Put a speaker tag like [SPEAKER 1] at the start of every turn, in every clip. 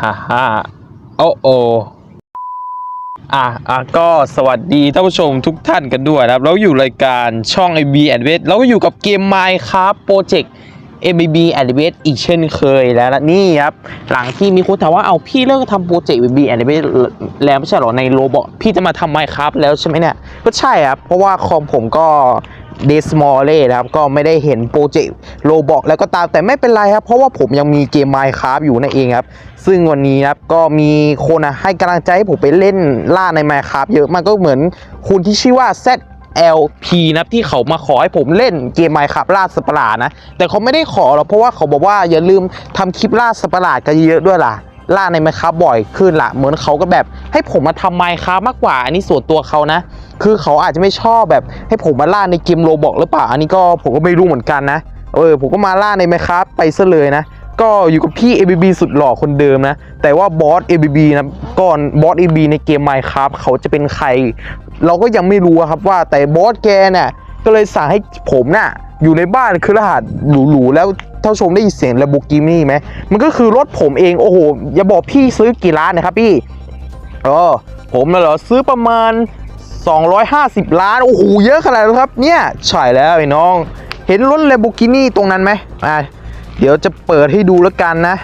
[SPEAKER 1] นี่ฮ่าฮ่าโอโออะอะก็สวัสดีท่านผู้ชมทุกท่านกันด้วยนะครับ เราอยู่รายการช่อง AB a d v e n t เราก็อยู่กับเกม Minecraft Project MB a d v e n t อีกเช่นเคยแล้วนะนี่ครับ หลังที่มีคนถามว่าเอาพี่เลิกทำโปรเจกต์ MB a d v e n t แล้วไม่ใช่หรอในโรบอทพี่จะมาทำ Minecraft แล้วใช่ไหมเนี่ย ก็ใช่ครับ เพราะว่าคอมผมก็ ดสมอลเล่นะครับ ก็ไม่ได้เห็นโปรเจกต์โลบอกแล้วก็ตามแต่ไม่เป็นไรครับ เพราะว่าผมยังมีเกม Minecraft อยู่นั่นเองครับ ซึ่งวันนี้ครับ ก็มีคนนะให้กำลังใจให้ผมไปเล่นล่าใน Minecraft เยอะมากก็เหมือนคุณที่ชื่อว่า ZLP นะครับที่เขามาขอให้ผมเล่นเกม Minecraft ล่าสัตว์ประหลาดนะ แต่เขาไม่ได้ขอหรอกเพราะว่าเขาบอกว่าอย่าลืมทำคลิปล่าสัตว์ประหลาดกันเยอะด้วยล่ะ ล่าใน Minecraft บ่อยขึ้นละเหมือนเขาก็แบบให้ผมมาทำ Minecraft มากกว่า อันนี้ส่วนตัวเขานะ คือเขาอาจจะไม่ชอบแบบให้ผมมาล่าในเกมโรบอกหรือเปล่า อันนี้ก็ผมก็ไม่รู้เหมือนกันนะ เออ ผมก็มาล่าใน Minecraft ไปซะเลยนะ ก็อยู่กับพี่ ABB สุดหล่อคนเดิมนะ แต่ว่าบอส ABB นะก่อนบอส ABB ในเกม Minecraft เขาจะเป็นใคร เราก็ยังไม่รู้ครับว่าแต่บอสแกเนี่ยก็เลยสั่งให้ผมน่ะ อยู่ในบ้านคือรหัสหรูๆแล้วท่านชมได้ยินเสียง Lamborghini ไหมมันก็คือรถผมเองโอ้โห อย่าบอกพี่ซื้อกี่ล้านนะครับพี่เออผมน่ะเหรอซื้อประมาณ 250 ล้าน โอ้โห เยอะขนาดนั้นครับ เนี่ยใช่แล้วไอ้น้อง เห็นรถ Lamborghini ตรงนั้นไหมอะเดี๋ยวจะเปิดให้ดูแล้วกันนะ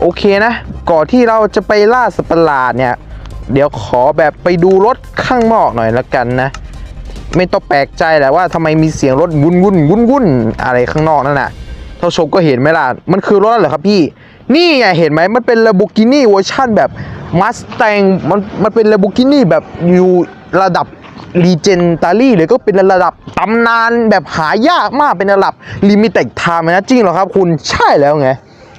[SPEAKER 1] โอเคนะ ก่อนที่เราจะไปล่าสัตว์ประหลาดเนี่ย เดี๋ยวขอแบบไปดูรถข้างนอกหน่อยแล้วกันนะ ไม่ต้องแปลกใจแหละว่าทำไมมีเสียงรถวุ่นวุ่นวุ่นวุ่นอะไรข้างนอกนั่นน่ะท่าชมก็เห็นไหมล่ะ มันคือรถอะไรเหรอครับพี่ นี่ไงเห็นไหมมันเป็น Lamborghini เวอร์ชันแบบ Mustang มันมันเป็น Lamborghini แบบอยู่ระดับ Legendary เลยก็เป็นระดับตำนานแบบหายากมากเป็นระดับ Limited Time นะจริงเหรอครับคุณใช่แล้วไง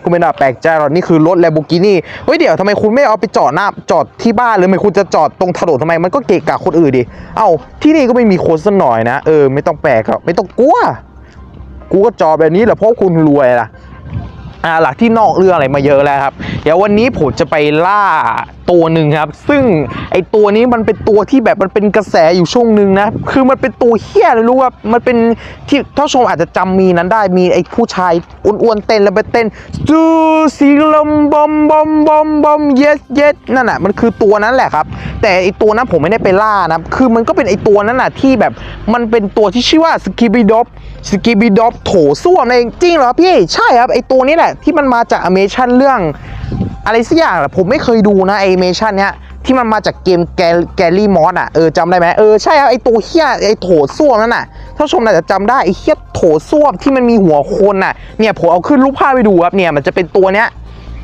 [SPEAKER 1] คุณไม่น่าแปลกใจหรอกนี่คือรถแลบูคินี่เฮ้ยเดี๋ยวทำไมคุณไม่เอาไปจอดหน้าจอดที่บ้านหรือไม่คุณจะจอดตรงถนนทำไมมันก็เกะกะคนอื่นดิเอ้าที่นี่ก็ไม่มีคนสักหน่อยนะเออไม่ต้องแปลกหรอกไม่ต้องกลัวกูก็จอดแบบนี้แหละเพราะคุณรวยล่ะ หลักที่นอกเรื่องอะไรมาเยอะแล้วครับ เดี๋ยววันนี้ผมจะไปล่าตัวหนึ่งครับ ซึ่งไอตัวนี้มันเป็นตัวที่แบบมันเป็นกระแสอยู่ช่วงหนึ่งนะ คือมันเป็นตัวเฮี้ยเลยรู้ว่ามันเป็นที่ท่านผู้ชมอาจจะจำมีนั้นได้มีไอผู้ชายอ้วนๆเต้นแล้วไปเต้นจูซีลมบอมบอมบอมบอมเยสเยสนั่นแหะมันคือตัวนั้นแหละครับ แต่ไอตัวนั้นผมไม่ได้ไปล่านะคือมันก็เป็นไอตัวนั้นน่ะที่แบบมันเป็นตัวที่ชื่อว่าสกิบิดอฟ สกิบิดอฟโถส้วมเองจริงเหรอพี่ ใช่ครับ ไอตัวนี้แหละ ที่มันมาจากอเมชั่นเรื่อง อะไรสักอย่างแหละผมไม่เคยดูนะไอเมชั่นเนี้ยที่มันมาจากเกมแกแกลี่มอสอะ เออจำได้ไหมเออ ใช่ครับไอตัวเฮี้ยไอโถส้วมนั่นน่ะท่านผู้ชมอาจจะจำได้ไอเฮี้ยโถส้วมที่มันมีหัวคนน่ะเนี่ยผมเอาขึ้นรูปภาพไปดูครับเนี่ยมันจะเป็นตัวเนี้ย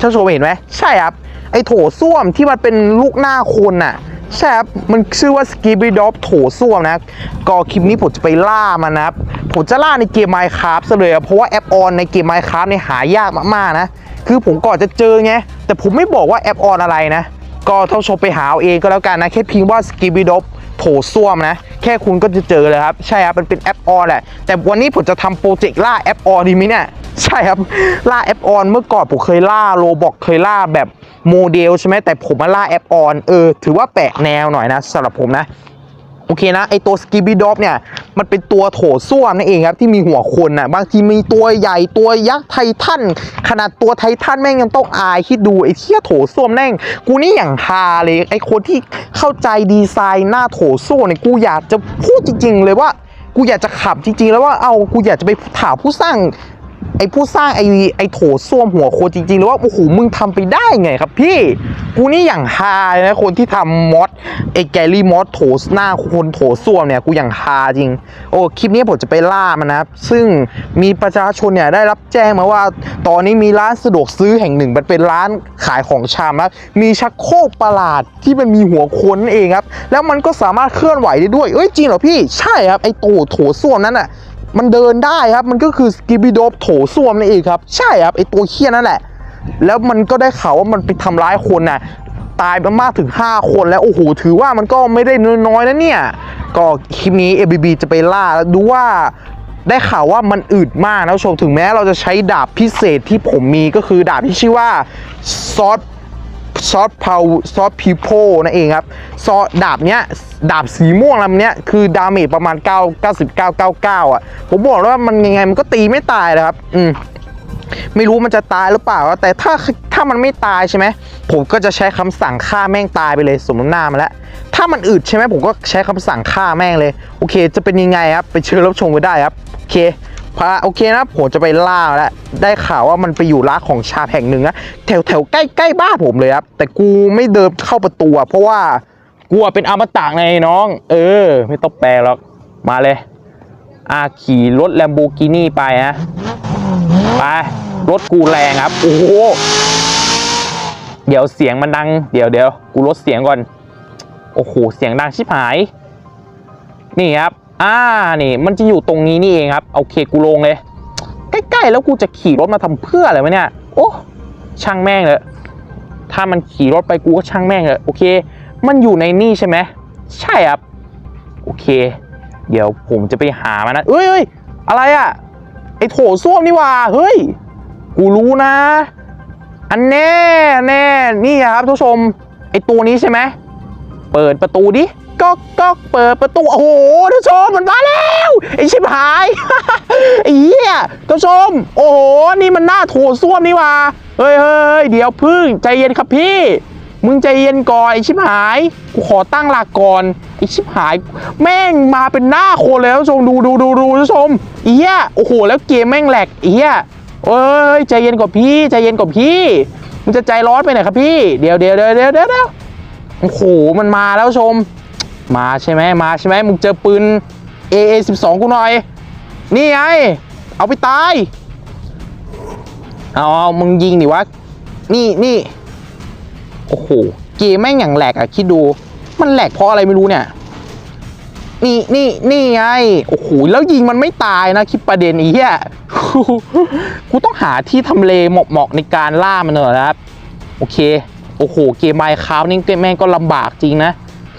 [SPEAKER 1] ท่านผู้ชมเห็นไหมใช่ครับไอโถส้วมที่มันเป็นลูกหน้าคนน่ะ ใช่ครับมันชื่อว่า s k i b b y d o p โถส้วมนะก็คลิปนี้ผมจะไปล่ามันนะครับ ผมจะล่าในเกม Minecraft ซะเลยเพราะว่าแอปออนในเกม Minecraft เนี่ยหายากมากๆนะ คือผมก่อนจะเจอไง แต่ผมไม่บอกว่าแอปออนอะไรนะ ก็ท่านชมไปหาเอาเองก็แล้วกันนะ แค่พิมพ์ว่า s k i b b y d o p โถส้วมนะ แค่คุณก็จะเจอเลยครับ ใช่ครับมันเป็นแอปออนแหละ แต่วันนี้ผมจะทำโปรเจกต์ล่าแอปออนดีไหมเนี่ย ใช่ครับ ล่าแอปออนเมื่อก่อนผมเคยล่าโรบอกเคยล่าแบบ โมเดลใช่ไหมแต่ผมมาล่าแอปออนเออถือว่าแปลกแนวหน่อยนะสำหรับผมนะโอเคนะไอตัวสกิบิดอฟเนี่ยมันเป็นตัวโถส้วมนั่นเองครับที่มีหัวคนนะ่ะบางทีมีตัวใหญ่ตัวยักษ์ไททันขนาดตัวไททันแม่งยังต้องอายคิดดูไอเที่ยโถส้วมแม่งกูนี่อย่างฮาเลยไอคนที่เข้าใจดีไซน์หน้าโถส้วมเนี่ยกูอยากจะพูดจริง ๆ เลยว่ากูอยากจะขับจริง ๆ แล้วว่าเอากูอยากจะไปถามผู้สร้าง ไอ้ผู้สร้างไอ้ไอ้โถส้วมหัวโคจริงๆเลยว่าโอ้โหมึงทำไปได้ไงครับพี่กูนี่อย่างฮาเลยนะคนที่ทำมอดไอ้แกลี่มอดโถหน้าคนโถส้วมเนี่ยกูอย่างฮาจริง โอ้คลิปนี้ผมจะไปล่ามันนะครับซึ่งมีประชาชนเนี่ยได้รับแจ้งมาว่า ตอนนี้มีร้านสะดวกซื้อแห่งหนึ่ง มันเป็นร้านขายของชำครับมีชักโครกประหลาดที่มันมีหัวคนนั่นเองครับแล้วมันก็สามารถเคลื่อนไหวได้ด้วยเอ้ยจริงเหรอพี่ใช่ครับไอ้โถโถส้วมนั้นอะ มันเดินได้ครับ มันก็คือสกิบิโดบโถส้วมนั่นเองครับ ใช่ครับไอตัวเคี้ยนั่นแหละ แล้วมันก็ได้ข่าวว่ามันไปทำร้ายคนน่ะตายไปมากถึง 5 คนแล้ว โอ้โห ถือว่ามันก็ไม่ได้น้อยๆนะเนี่ย ก็คลิปนี้ ABB จะไปล่าดูว่าได้ข่าวว่ามันอึดมากนะชมถึงแม้เราจะใช้ดาบพิเศษที่ผมมีก็คือดาบที่ชื่อว่าซอส ซอสพาวซอสพิโพนั่นเองครับซอสดาบเนี้ยดาบสีม่วงลำเนี้ยคือดาเมจประมาณ 9 99 99 อะ ผมบอกแล้วว่ามันยังไงมันก็ตีไม่ตายนะครับ อืมไม่รู้มันจะตายหรือเปล่า แต่ถ้าถ้ามันไม่ตายใช่ไหมผมก็จะใช้คำสั่งฆ่าแม่งตายไปเลยสมน้ำหน้ามาแล้ว ถ้ามันอึดใช่ไหมผมก็ใช้คำสั่งฆ่าแม่งเลย โอเค จะเป็นยังไงครับ ไปเชิญรับชมกันได้ครับ โอเค พาโอเคนะผมจะไปล่าแล้วได้ข่าวว่ามันไปอยู่ร้านของชาแห่งหนึ่งนะแถวแถวใกล้ใกล้บ้านผมเลยครับแต่กูไม่เดินเข้าประตูอะเพราะว่ากูอะเป็นอมตะไงน้อง เออ ไม่ต้องแปลหรอกมาเลยอาขี่รถแลมโบกินี่ไปนะไปรถกูแรงครับโอ้โหเดี๋ยวเสียงมันดัง เดี๋ยวเดี๋ยวกูลดเสียงก่อน โอ้โห เสียงดังชิบหาย นี่ครับ อ่านี่มันจะอยู่ตรงนี้นี่เองครับโอเคกูลงเลย ใกล้ๆแล้วกูจะขี่รถมาทำเพื่ออะไรวะเนี่ยโอ้ช่างแม่งเลยถ้ามันขี่รถไปกูก็ช่างแม่งเลยโอเค มันอยู่ในนี่ใช่ไหมใช่ครับโอเค เดี๋ยวผมจะไปหามันนะเอ้ยเอ้ยอะไรอะไอโถส้วมนี่ว่าเฮ้ยกูรู้นะ อันแน่แน่นี่ครับทุกผู้ชมไอตัวนี้ใช่ไหมเปิดประตูดิ ก็ก็เปิดประตู โอ้โหทุกผู้ชมมันมาแล้วไอชิบหายไอ้เหี้ยทุกผู้ชม โอ้โห นี่มันหน้าโถส้วมนี่ว่าเฮ้ยเฮ้ยเดี๋ยวพึ่งใจเย็นครับพี่ มึงใจเย็นก่อนไอชิบหาย กูขอตั้งหลักก่อนไอชิบหาย แม่งมาเป็นหน้าโคนเลยท่านผู้ชมดูดูดูดูท่านผู้ชมไอ้เหี้ยโอ้โห แล้วเกมแม่งแหลกไอ้เหี้ยเอ้ยใจเย็นก่อนพี่ใจเย็นก่อนพี่มึงจะใจร้อนไปไหนครับพี่ เดี๋ยวเดี๋ยวเดี๋ยวเดี๋ยวเดี๋ยวโอ้โห มันมาแล้วชม มาใช่ไหมมาใช่ไหมมึงเจอปืน AA 12กูหน่อย นี่ไง เอาไปตาย เอาเอามึงยิงดิวะ นี่นี่โอ้โห เกมแม่งอย่างแหลกอะคิดดู มันแหลกเพราะอะไรไม่รู้เนี่ย นี่นี่นี่ไง โอ้โห แล้วยิงมันไม่ตายนะคิดประเด็นอีเหี้ยกูต้องหาที่ทำเลเหมาะๆในการล่ามันหน่อยนะครับ โอเค โอ้โห เกมไมค์คราฟนี่แม่งก็ลำบากจริงนะ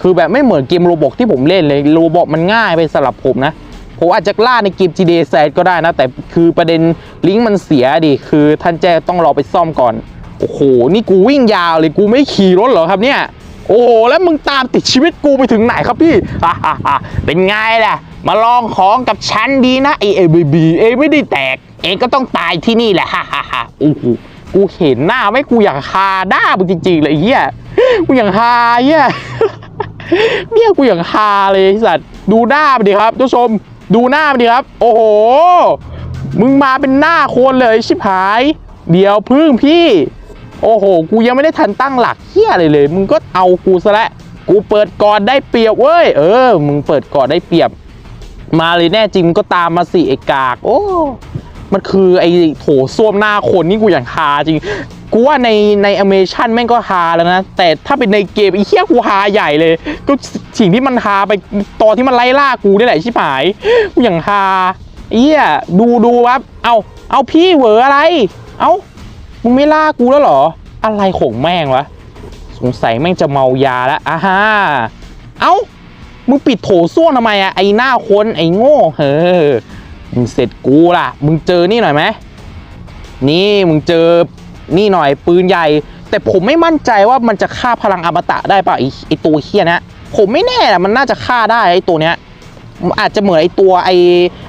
[SPEAKER 1] คือแบบไม่เหมือนเกมโรบอกที่ผมเล่นเลยโรบอกมันง่ายไปสำหรับผมนะผมอาจจะล่าในเกม GTA แซดก็ได้นะ แต่คือประเด็นลิงก์มันเสียดิคือท่านแจ้ต้องรอไปซ่อมก่อน โอ้โห นี่กูวิ่งยาวเลยกูไม่ขี่รถเหรอครับเนี่ย โอ้โห แล้วมึงตามติดชีวิตกูไปถึงไหนครับพี่เป็นไงล่ะ มาลองของกับฉันดีนะไอเอบีบีเอไม่ได้แตก เองก็ต้องตายที่นี่แหละฮ่าฮ่าฮ่าโอ้โหกูเห็นหน้าไม่กูอยากคาหน้ามึงจริงๆเลยเฮียกูอยากคาเฮีย เนี่ยกูอย่างฮาเลยสัตว์ดูหน้ามันดิครับทุกผู้ชมดูหน้ามันดิครับ โอ้โห มึงมาเป็นหน้าโคนเลยชิบหาย เดี๋ยวพึ่งพี่ โอ้โห กูยังไม่ได้ทันตั้งหลักเฮี้ยอะไรเลย มึงก็เอากูซะและกูเปิดก่อนได้เปรียบเว้ยเออ มึงเปิดก่อนได้เปรียบ มาเลยแน่จริงมึงก็ตามมาสิไอ้กาก โอ้ มันคือไอ้โถส้วมหน้าคนนี่กูอย่างฮาจริง กูว่าในในแอนิเมชันแม่งก็ฮาแล้วนะ แต่ถ้าเป็นในเกมไอ้เหี้ยกูฮาใหญ่เลย ก็สิ่งที่มันฮาไปตอนที่มันไล่ล่ากูนี่แหละชิบหาย กูอย่างฮาไอ้เหี้ยดูดูครับ เอาเอาพี่เหวออะไร เอามึงไม่ล่ากูแล้วหรอ อะไรของแม่งวะ สงสัยแม่งจะเมายาแล้วอ่าฮะเอามึงปิดโถส้วมทำไมอะไอหน้าคนไอโง่เฮ้อ มึงเสร็จกูล่ะ มึงเจอนี่หน่อยไหมนี่มึงเจอนี่หน่อยปืนใหญ่ แต่ผมไม่มั่นใจว่ามันจะฆ่าพลังอมตะได้ป่ะไอไอตัวเฮียนะผมไม่แน่นะมันน่าจะฆ่าได้ไอตัวเนี้ยอาจจะเหมือนไอตัวไอ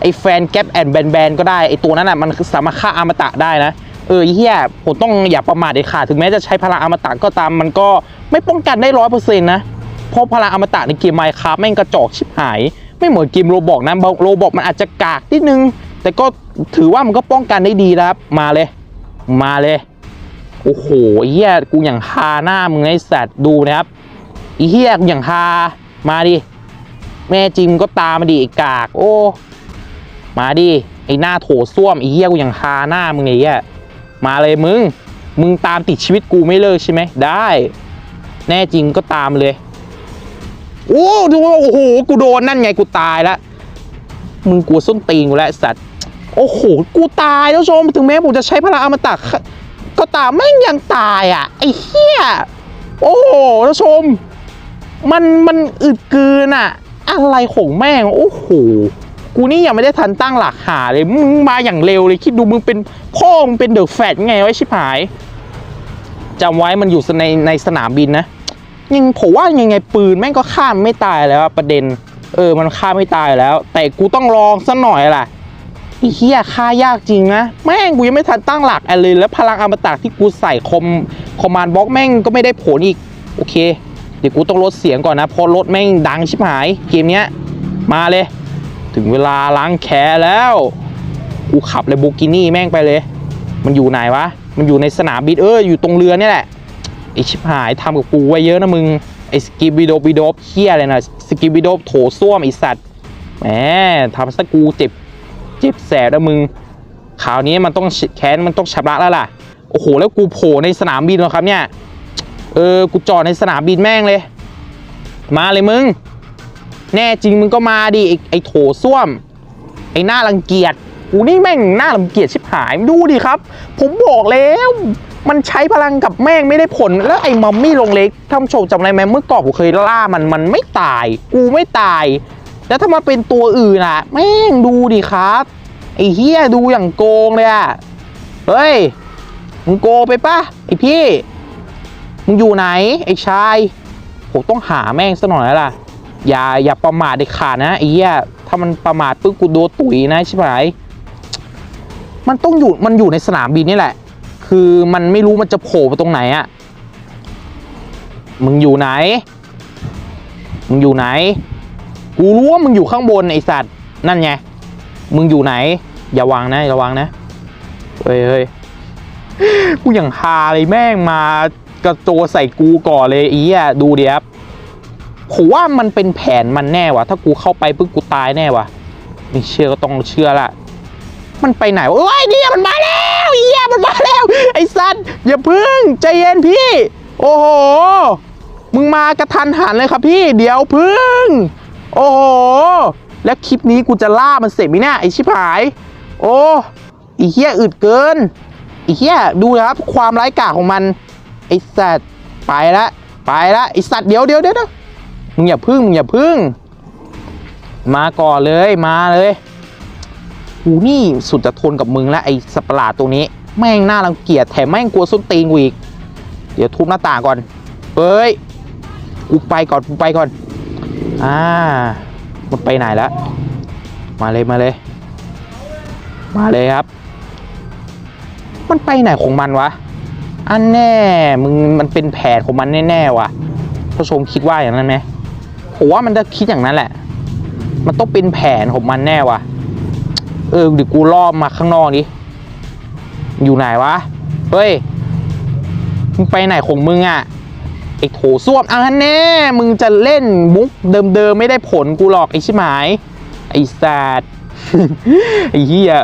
[SPEAKER 1] ไอแฟนแก๊ปแอนแบนแบนก็ได้ไอตัวนั้นอะมันสามารถฆ่าอมตะได้นะเออเฮียผมต้องอย่าประมาทเด็ดขาดถึงแม้จะใช้พลังอมตะก็ตามมันก็ไม่ป้องกันได้ร้อยเปอร์เซ็นต์นะเพราะพลังอมตะในเกมไมค์ครับแม่งกระจอกชิบหาย ไม่เหมือนเกมโรบอกนะโรบอกมันอาจจะกากนิดนึง แต่ก็ถือว่ามันก็ป้องกันได้ดีแล้วครับ มาเลย มาเลย โอ้โหเฮียกูอย่างฮาหน้ามึงไอ้สัตว์ดูนะครับอ้เฮียกูอย่างฮามาดิ แม่จิมก็ตามมาดิไอ้กาก โอ้ มาดิ ไอ้หน้าโถส้วมไอเฮียกูอย่างฮาหน้ามึงไอ้เฮียมาเลยมึง มึงตามติดชีวิตกูไม่เลิกใช่ไหม ได้ แน่จริงก็ตามเลย โอ้ดูโอ้โหกูโดนนั่นไงกูตายแล้วมึงกลัวส้นตีนกูแล้วสัตว์โอ้โหกูตายแล้วชมถึงแม้ผมจะใช้พลังอมตะก็ตามแม่งยังตายอะไอ้เหี้ยโอ้โหท่านชม มันมันอึดเกินอะ อะไรของแม่งโอ้โหกูนี่ยังไม่ได้ทันตั้งหลักหาเลยมึงมาอย่างเร็วเลยคิดดูมึงเป็นพ่อมึงเป็นเดอะแฟตไงไว้ชิบหายจำไว้มันอยู่ในในสนามบินนะ ยังผมว่ายังไงปืนแม่งก็ฆ่ามไม่ตายแล้วประเด็น เออมันฆ่าไม่ตายแล้ว แต่กูต้องลองสักหน่อยล่ะไอ้เหี้ยฆ่ายากจริงนะแม่งกูยังไม่ทันตั้งหลักอะไรเลยแล้วพลังอมตะที่กูใส่คอมคอมมานด์บล็อกแม่งก็ไม่ได้ผลอีกโอเค เดี๋ยวกูต้องลดเสียงก่อนนะเพอรถแม่งดังชิบหายเกมเนี้ยมาเลย ถึงเวลาล้างแค้แล้ว กูขับเลยบูกินี่แม่งไปเลย มันอยู่ไหนวะ มันอยู่ในสนามบินเอออยู่ตรงเรือเนี่ยแหละ ไอชิบหายทำกับกูไว้เยอะนะมึง ไอสกิบิดโดบิโดเฮียอะไรนะสกิบิดโดโถส้วมไอสัตว์แหมทำซะกูเจ็บเจ็บแสบแล้วมึงคราวนี้มันต้องแค้นมันต้องชำระแล้วล่ะ โอ้โห แล้วกูโผล่ในสนามบินแล้วครับเนี่ย เออ กูจอดในสนามบินแม่งเลย มาเลยมึง แน่จริงมึงก็มาดิ ไอไอโถส้วม ไอหน้ารังเกียจ กูนี่แม่งหน้ารังเกียจชิบหาย ดูดิครับ ผมบอกแล้ว มันใช้พลังกับแม่งไม่ได้ผล แล้วไอ้มัมมี่ลงเล็กท่านผู้ชมจำได้ไหมเมื่อก่อนผมเคยล่ามันมันไม่ตาย กูไม่ตาย แล้วถ้ามาเป็นตัวอื่นอะ แม่งดูดิครับ ไอ้เฮียดูอย่างโกงเลยอะ เฮ้ย มึงโกงไปปะไอ้พี่ มึงอยู่ไหน ไอ้ชาย ผมต้องหาแม่งซะหน่อยแล้วล่ะ อย่าอย่าประมาทเด็ดขาดนะไอ้เหี้ย ถ้ามันประมาทปุ๊บกูโดนตุ๋ยนะใช่ไหมมันต้องอยู่มันอยู่ในสนามบินนี่แหละ คือมันไม่รู้มันจะโผล่ไปตรงไหนอะมึงอยู่ไหน มึงอยู่ไหน กูรู้ว่ามึงอยู่ข้างบนไอสัตว์ นั่นไง มึงอยู่ไหน อย่าวางนะอย่าวางนะ เฮ้ยเฮ้ยกูอย่างฮาเลยแม่งมากระโจใส่กูก่อนเลยอีอะดูดิครับผมว่ามันเป็นแผนมันแน่วะถ้ากูเข้าไปปุ๊บกูตายแน่วะไม่เชื่อก็ต้องเชื่อละ มันไปไหนวะเอ้ยเนี่ยมันมาแล้วเฮียมันมาแล้ว ไอ้สัตว์อย่าพึ่งใจเย็นพี่ โอ้โห มึงมากระทันหันเลยครับพี่ เดี๋ยวพึ่ง โอ้โห แล้วคลิปนี้กูจะล่ามันเสร็จไหมเนี่ยไอชิบหาย โอ้ไอเฮียอึดเกินไอเฮียดูนะครับ ความไร้กาจของมัน ไอ้สัตว์ไปละไปละไอ้สัตว์เดี๋ยวเดี๋ยวเดี๋ยวเดี๋ยวมึงอย่าพึ่งมึงอย่าพึ่ง มาก่อนเลยมาเลย กูนี่สุดจะทนกับมึงแล้วไอสัตว์ปหลาดตัวนี้ แม่งน่ารังเกียจแถมแม่งกลัวส้นตีนกูอีก เดี๋ยวทุบหน้าต่างก่อนเฮ้ยกูไปก่อนกูไปก่อน อ่ามันไปไหนแล้วมาเลยมาเลย มาเลยครับ มันไปไหนของมันวะ อันแน่มึงมันเป็นแผนของมันแน่ๆว่ะผู้ชมคิดว่าอย่างนั้นไหมผมว่ามันจะคิดอย่างนั้นแหละ มันต้องเป็นแผนของมันแน่ว่ะ เออเดี๋ยวกูล่อมาข้างนอกดิอยู่ไหนวะ เฮ้ย มึงไปไหนของมึงอะ่ะไอ้โถส้วมอะแน่ มึงจะเล่นมุกเดิมๆไม่ได้ผลกูหรอกไอ้ชิบหาย ไอ้สัตว์ไอ้เหี้ย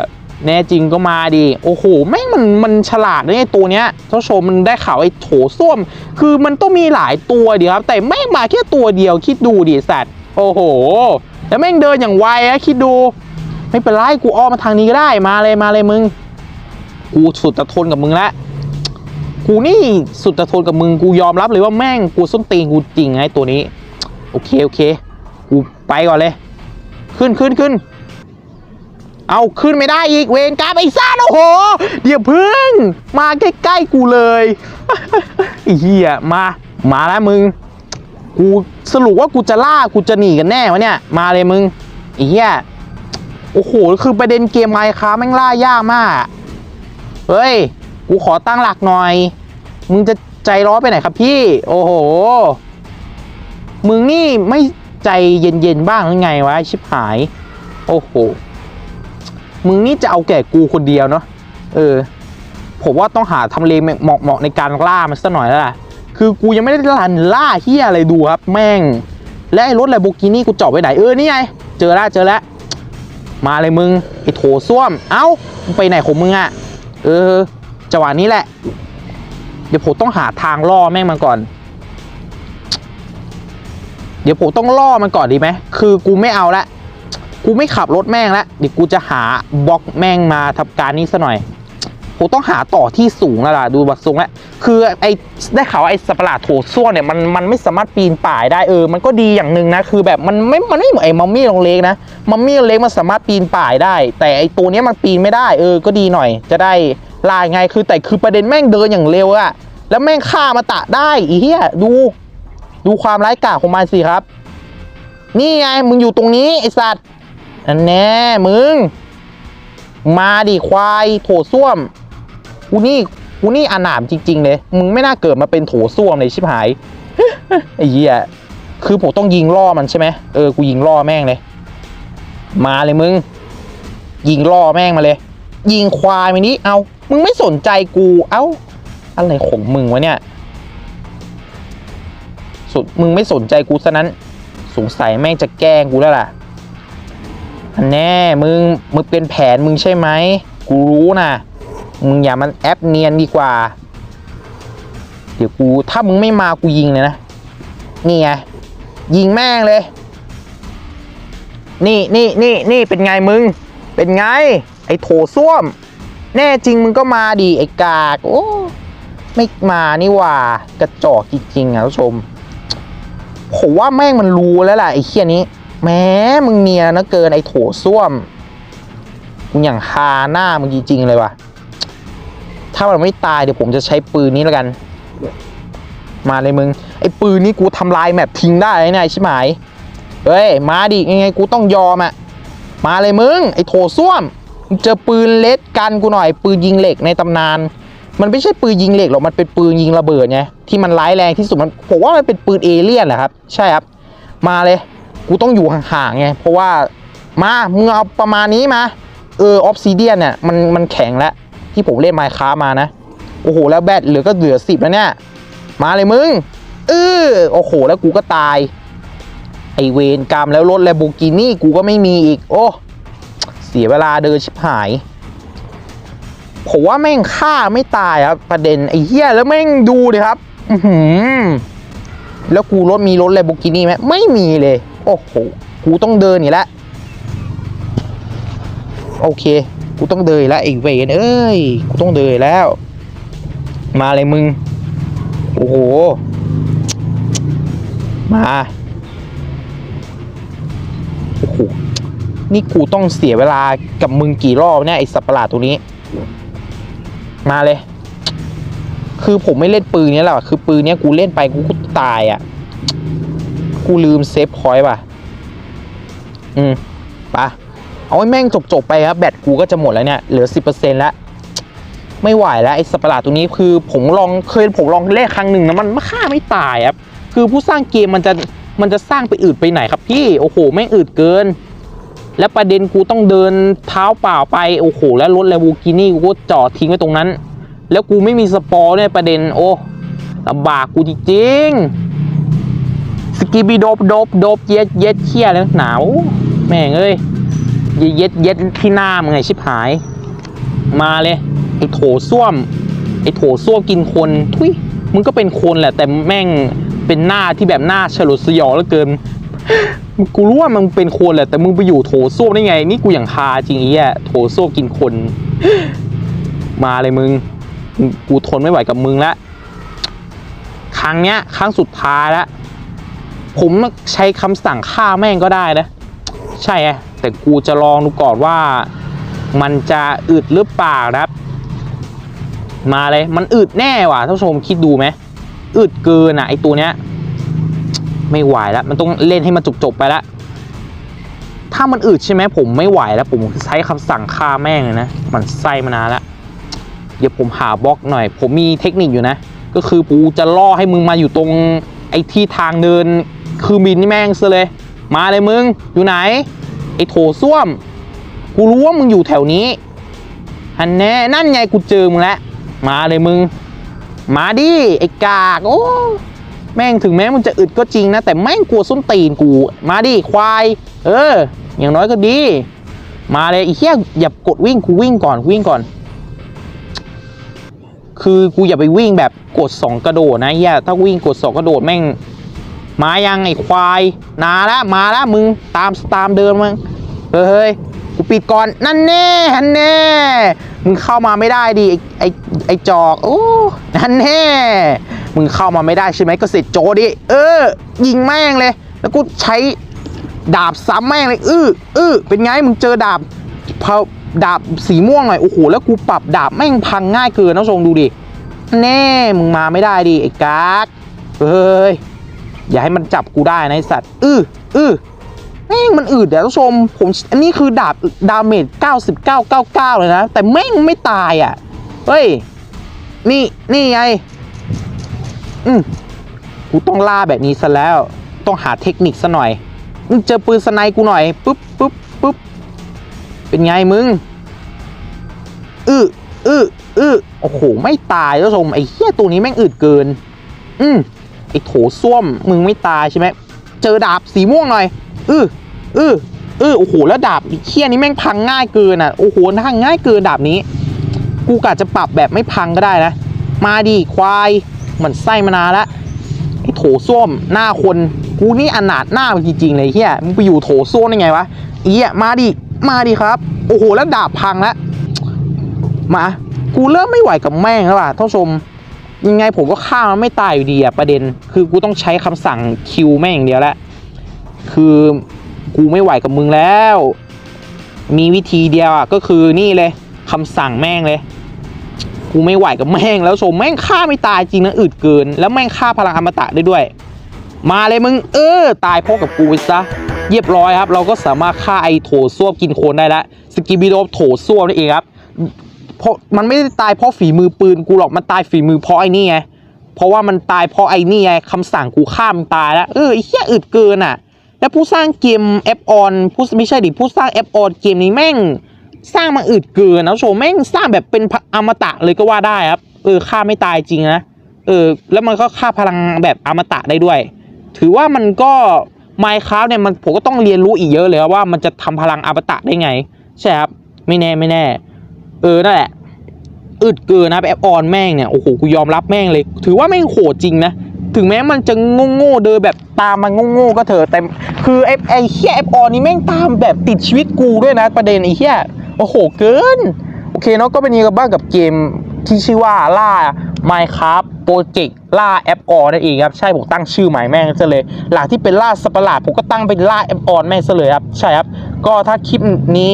[SPEAKER 1] แน่จริงก็มาดิ โอ้โห แม่งมันมันฉลาดนะไอตัวเนี้ยเจ้าโชมมันได้ข่าวไอ้โถส้วม คือมันต้องมีหลายตัวดีครับ แต่แม่งมาแค่ตัวเดียวคิดดูดิสัตว์ โอ้โห แล้วแม่งเดินอย่างไวอะคิดดู ไม่เป็นไรกูอ้อมมาทางนี้ก็ได้มาเลยมาเลยมึง กูสุดจะทนกับมึงแล้วกูนี่สุดจะทนกับมึงกูยอมรับเลยว่าแม่งกูส้นตีนกูจริงไอ้ตัวนี้ โอเคโอเคกูไปก่อนเลย ขึ้นขึ้นขึ้นเอาขึ้นไม่ได้อีกเวรกรรมไอ้ซ่าโอ้โห เดี๋ยวพึ่ง มาใกล้ๆกูเลยไอ้เหี้ยมามาแล้วมึง กูสรุปว่ากูจะล่ากูจะหนีกันแน่วะเนี่ย มาเลยมึงไอ้เหี้ย โอ้โห คือประเด็นเกมไมค์ค้าแม่งล่ายากมาก เฮ้ย กูขอตั้งหลักหน่อย มึงจะใจร้อนไปไหนครับพี่ โอ้โห มึงนี่ไม่ใจเย็นๆบ้างหรือไงวะ ชิบหาย โอ้โห มึงนี่จะเอาแก่กูคนเดียวเนาะ เออ ผมว่าต้องหาทำเลเหมาะๆในการล่ามันสักหน่อยแล้วล่ะ คือกูยังไม่ได้ลันล่าเฮียอะไรดูครับ แม่ง และไอ้รถแลมโบกินี่กูจอดไว้ไหน เออ นี่ไง เจอแล้วเจอแล้ว มาเลยมึงไอ้โถส้วม เอ้ามึงไปไหนของมึงอะเออจังหวะนี้แหละ เดี๋ยวผมต้องหาทางล่อแม่งมาก่อน เดี๋ยวผมต้องล่อมันก่อนดีไหมคือกูไม่เอาละกูไม่ขับรถแม่งละเดี๋ยวกูจะหาบล็อกแม่งมาทำการนี้ซะหน่อย ผมต้องหาต่อที่สูงแล้วล่ะดูบัตรสูงแล้วคือไอ้ได้ข่าวไอ้สัตว์ปหลาดโถส้วมเนี่ยมันมันไม่สามารถปีนป่ายได้เออมันก็ดีอย่างหนึ่งนะคือแบบมันไม่มันไม่เหมือนไอ้มัมมี่ลงเล็กนะมัมมี่ลงเล็กมันสามารถปีนป่ายได้ แต่ไอ้ตัวนี้มันปีนไม่ได้เออก็ดีหน่อย จะได้ลายไงคือแต่คือประเด็นแม่งเดินอย่างเร็วอะแล้วแม่งฆ่ามาตะได้อีเหี้ยดู ดูความไร้กาจของมันสิครับ นี่ไงมึงอยู่ตรงนี้ไอสัตว์อันแน่มึง มาดิควายโถส้วม กูนี่กูนี่อนาถจริง ๆ เลย มึงไม่น่าเกิดมาเป็นโถส้วมเลยชิบหายไอ้เหี้ยคือผมต้องยิงล่อมันใช่ไหมเออกูยิงล่อแม่งเลย มาเลยมึง ยิงล่อแม่งมาเลย ยิงควายมานี้เอามึงไม่สนใจกูเอ้าอะไรของมึงวะเนี่ยสุดมึงไม่สนใจกูซะนั้น สงสัยแม่งจะแกล้งกูแล้วล่ะแน่มึงมึงเป็นแผนมึงใช่ไหมกูรู้นะ มึงอย่ามันแอปเนียนดีกว่า เดี๋ยวกูถ้ามึงไม่มากูยิงเลยนะ นี่ไง ยิงแม่งเลย นี่นี่นี่นี่เป็นไงมึง เป็นไง ไอ้โถส้วม แน่จริงมึงก็มาดิไอ้กาก โอ้ไม่มานี่ว่ากระจอกจริงๆอะท่านผู้ชมผมว่าแม่งมันรู้แล้วล่ะไอ้เคียนี้ แม้มึงเนียนะเกินไอ้โถส้วมมึงอย่างฮาหน้ามึงจริงๆเลยว่ะ ถ้ามันไม่ตายเดี๋ยวผมจะใช้ปืนนี้แล้วกัน มาเลยมึง ไอ้ปืนนี้กูทำลายแมปทิ้งได้เลยเนี่ไอ้ชิบหายเฮ้ย มาดิยังไงกูต้องยอมอะมาเลยมึง ไอ้โถส้วม เจอปืนเลสกันกูหน่อย ปืนยิงเหล็กในตำนาน มันไม่ใช่ปืนยิงเหล็กหรอก มันเป็นปืนยิงระเบิดไง ที่มันร้ายแรงที่สุดมันผมว่ามันเป็นปืนเอเลี่ยนแหละครับ ใช่ครับ มาเลย กูต้องอยู่ห่างๆไง เพราะว่า มา มึงเอาประมาณนี้มา เออ ออฟซิเดียนเนี่ย มัน มันแข็งแล้ว ที่ผมเล่นไมค้ามานะ โอ้โห แล้วแบตเหลือก็เหลือสิบแล้วเนี่ย มาเลยมึงเออโอ้โห แล้วกูก็ตาย ไอเวนกรรมแล้วรถแลบูกินี่กูก็ไม่มีอีก โอ้เสียเวลาเดินชิบหายผมว่าแม่งฆ่าไม่ตายครับ ประเด็นไอ้เหี้ยแล้วแม่งดูดิครับ อือแล้วกูรถมีรถแลบูกินี่ไหมไม่มีเลย โอ้โห กูต้องเดินอีกแล้วโอเค กูต้องเดินอีกแล้วไอ้เวนเอ้ยกูต้องเดินอีกแล้ว มาเลยมึง โอ้โห มาโอ้โหนี่กูต้องเสียเวลากับมึงกี่รอบเนี่ยไอ้สัตว์ประหลาดตัวนี้ มาเลย คือผมไม่เล่นปืนนี้แล้วอะคือปืนนี้กูเล่นไปกูตายอะ่ะ กูลืมเซฟพอยต์ป่ะ อืมไปะ เอาให้แม่งจบๆไปครับแบตกูก็จะหมดแล้วเนี่ยเหลือสิบเปอร์เซ็นแล้วไม่ไหวแล้วไอ้สัตว์ปหลาดตัวนี้คือผมลองเคยผมลองเล่นครั้งหนึ่งนะมันฆ่าไม่ตายครับคือผู้สร้างเกมมันจะมันจะสร้างไปอืดไปไหนครับพี่โอ้โหแม่งอืดเกิน และประเด็นกูต้องเดินเท้าเปล่าไปโอ้โหแล้วรถแลบูกินี่กูก็จอดทิ้งไว้ตรงนั้น แล้วกูไม่มีสปอร์เนี่ยประเด็นโอ้ลำบากกูจริงๆสกีบีโดบโดบโดบเย็ดเย็ดเขี้ยแล้วหนาวแม่งเอ้ย เย็ดเย็ดเย็ดที่หน้ามึงไงชิบหาย มาเลยไอ้โถส้วมไอ้โถส้วมกินคนทุยมึงก็เป็นคนแหละ แต่แม่งเป็นหน้าที่แบบหน้าฉลดสยองเหลือเกินกูรู้ว่ามึงเป็นคนแหละแต่มึงไปอยู่โถส้วมได้ไง นี่กูอย่างคาจริงอ้เหี้ยโถส้วมกินคน มาเลยมึง กูทนไม่ไหวกับมึงละครั้งเนี้ย ครั้งสุดท้ายละผมใช้คำสั่งฆ่าแม่งก็ได้นะ ใช่ไง แต่กูจะลองดูก่อนว่ามันจะอึดหรือเปล่านะครับ มาเลยมันอึดแน่ว่ะท่านผู้ชมคิดดูไหมอึดเกินอะไอตัวเนี้ย ไม่ไหวแล้วมันต้องเล่นให้มันจบๆไปละถ้ามันอึดใช่ไหมผมไม่ไหวแล้ว ผมใช้คำสั่งฆ่าแม่งเลยนะมันไส้มานานแล้วเดี๋ยวผมหาบล็อกหน่อย ผมมีเทคนิคอยู่นะ ก็คือปูจะล่อให้มึงมาอยู่ตรงไอ้ที่ทางเดินคือบินนี่แม่งซะเลย มาเลยมึงอยู่ไหน อ้โถส้วม กูรู้ว่ามึงอยู่แถวนี้ฮันแน่นั่นไงกูเจอมึงแล้วมาเลยมึง มาดิไอ้กากโอ้แม่งถึงแม้มึงจะอึดก็จริงนะ แต่แม่งกลัวส้นตีนกู มาดิควาย เออ อย่างน้อยก็ดี มาเลยไอ้เหี้ยอย่ากดวิ่งกูวิ่งก่อนวิ่งก่อน คือกูอย่าไปวิ่งแบบกด2กระโดดนะเฮียถ้าวิ่งกด2กระโดดแม่ง มายังไอ้ควายนาละมาละมึงตามตามเดิมมึงเฮ้ยเฮ้ยกูปิดก่อนนั่นแน่ฮันแน่มึงเข้ามาไม่ได้ดิไอไอไอจอกโอ้นั่นแน่มึงเข้ามาไม่ได้ใช่ไหมก็เสร็จโจดิเออ ยิงแม่งเลย แล้วกูใช้ดาบซ้ำแม่งเลยอื้ออื้อเป็นไงมึงเจอดาบพอดาบสีม่วงหน่อยโอ้โหแล้วกูปรับดาบแม่งพังง่ายเกินนะทรงดูดิแน่มึงมาไม่ได้ดิไอ้กากเฮ้ย อย่าให้มันจับกูได้นะไอสัตว์ อื้ออื้อแม่งมันอืดเดี๋ยวท่านผู้ชม ผมอันนี้คือดาบดาเมจ9999 เลยนะ แต่แม่งไม่ตายอะ เฮ้ย นี่นี่ไง อืมกูต้องล่าแบบนี้ซะแล้ว ต้องหาเทคนิคซะหน่อย มึงเจอปืนสไนกูหน่อยปุ๊บปุ๊บปุ๊บเป็นไงมึง อืออืออือโอ้โห ไม่ตายท่านผู้ชมไอ้เหี้ยตัวนี้แม่งอืดเกิน อืม ไอ้โถส้วมมึงไม่ตายใช่ไหมเจอดาบสีม่วงหน่อย อืออืออือโอ้โหแล้วดาบเหี้ยนี้แม่งพังง่ายเกินอะโอ้โหพังง่ายเกินดาบนี้ กูกะจะปรับแบบไม่พังก็ได้นะ มาดิควายเหมือนไส้มานานละไอ้โถส้วมหน้าคนกูนี่อนาถหน้ามันจริงๆเลยเฮียมึงไปอยู่โถส้วมได้ไงวะเอียมาดิมาดิครับ โอ้โหแล้วดาบพังแล้วมา กูเริ่มไม่ไหวกับแม่งแล้วว่ะท่านผู้ชม ยังไงผมก็ฆ่ามันไม่ตายอยู่ดีอะประเด็น คือกูต้องใช้คำสั่งคิวแม่งอย่างเดียวแหละคือกูไม่ไหวกับมึงแล้ว มีวิธีเดียวอะก็คือนี่เลยคำสั่งแม่งเลย กูไม่ไหวกับแม่งแล้วโชมแม่งฆ่าไม่ตายจริงนะอึดเกิน แล้วแม่งฆ่าพลังอมตะได้ด้วย มาเลยมึง เออ ตายพราะกับกูไปซะเรียบร้อยครับ เราก็สามารถฆ่าไอ้โถส้วมกินโคนได้แล้วสกิบิโดโถส้วมนั่นเองครับ เพราะมันไม่ได้ตายเพราะฝีมือปืนกูหรอกมันตายฝีมือเพราะไอ้นี่ไงเพราะว่ามันตายเพราะไอ้นี่ไงคำสั่งกูฆ่ามันตายแล้วเออไอ้เหี้ยอึดเกินอะ แล้วผู้สร้างเกมแอปออนผู้ไม่ใช่ดิผู้สร้างแอปออนเกมนี้แม่ง สร้างมาอึดเกินนะโชว์แม่งสร้างแบบเป็นอมตะเลยก็ว่าได้ครับเออฆ่าไม่ตายจริงนะเออ แล้วมันก็ฆ่าพลังแบบอมตะได้ด้วย ถือว่ามันก็ไมค์คราฟเนี่ยมันผมก็ต้องเรียนรู้อีกเยอะเลยว่ามันจะทำพลังอมตะได้ไง ใช่ครับ ไม่แน่ไม่แน่ เออนั่นแหละอึดเกินนะแอปออนแม่งเนี่ยโอ้โหกูยอมรับแม่งเลย ถือว่าแม่งโหดจริงนะถึงแม้มันจะโง่เดินแบบตามมันโง่ก็เถอะแต่คือไอ้ไอ้เฮียแอปออนนี่แม่งตามแบบติดชีวิตกูด้วยนะประเด็นไอ้เฮียโอ้โหเกิน โอเคเนาะก็เป็นยังไงกันบ้างกับเกมที่ชื่อว่าล่า Minecraft Project ล่าแอปออนนั่นเองครับ ใช่ผมตั้งชื่อใหม่แม่งซะเลย หลังที่เป็นล่าสัตว์ลาดผมก็ตั้งเป็นล่าแอปออนแม่งซะเลยครับ ใช่ครับ ก็ถ้าคลิปนี้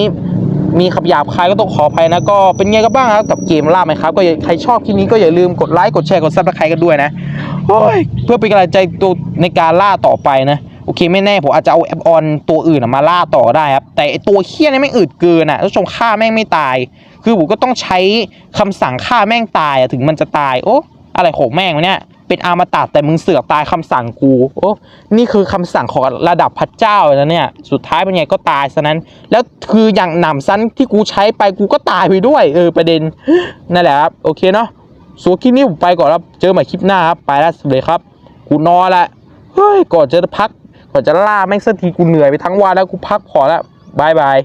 [SPEAKER 1] มีขับหยาบคายก็ต้องขออภัยนะก็เป็นไงกันบ้างครับกับเกมล่าไหมครับก็ใครชอบคลิปนี้ก็อย่าลืมกดไลค์กดแชร์กดซับสไครต์กันด้วยนะโอ้ยเพื่อเป็นกำลังใจตัวในการล่าต่อไปนะโอเคไม่แน่ผมอาจจะเอาแอปออนตัวอื่นมาล่าต่อได้ครับแต่ตัวเคี้ยนี่ไม่อึดเกินอะท่านชมฆ่าแม่งไม่ตาย คือผมก็ต้องใช้คำสั่งฆ่าแม่งตายอะถึงมันจะตายโอ้อะไรของแม่งวะเนี่ย เป็นอมตะแต่มึงเสือกตายคำสั่งกูโอ้นี่คือคำสั่งของระดับพระเจ้าเลยนะเนี่ย สุดท้ายเป็นไงก็ตายซะนั้น แล้วคืออย่างหนำซ้ำที่กูใช้ไปกูก็ตายไปด้วยเออประเด็นนั่นแหละครับโอเคเนาะส่วนคลิปนี้ผมไปก่อนครับเจอใหม่คลิปหน้าครับไปแล้วสวัสดีครับ กูนอนละเฮ้ยก่อนจะพักก่อนจะล่าแม่งสักทีกูเหนื่อยไปทั้งวันแล้วกูพักพอแล้วบายบาย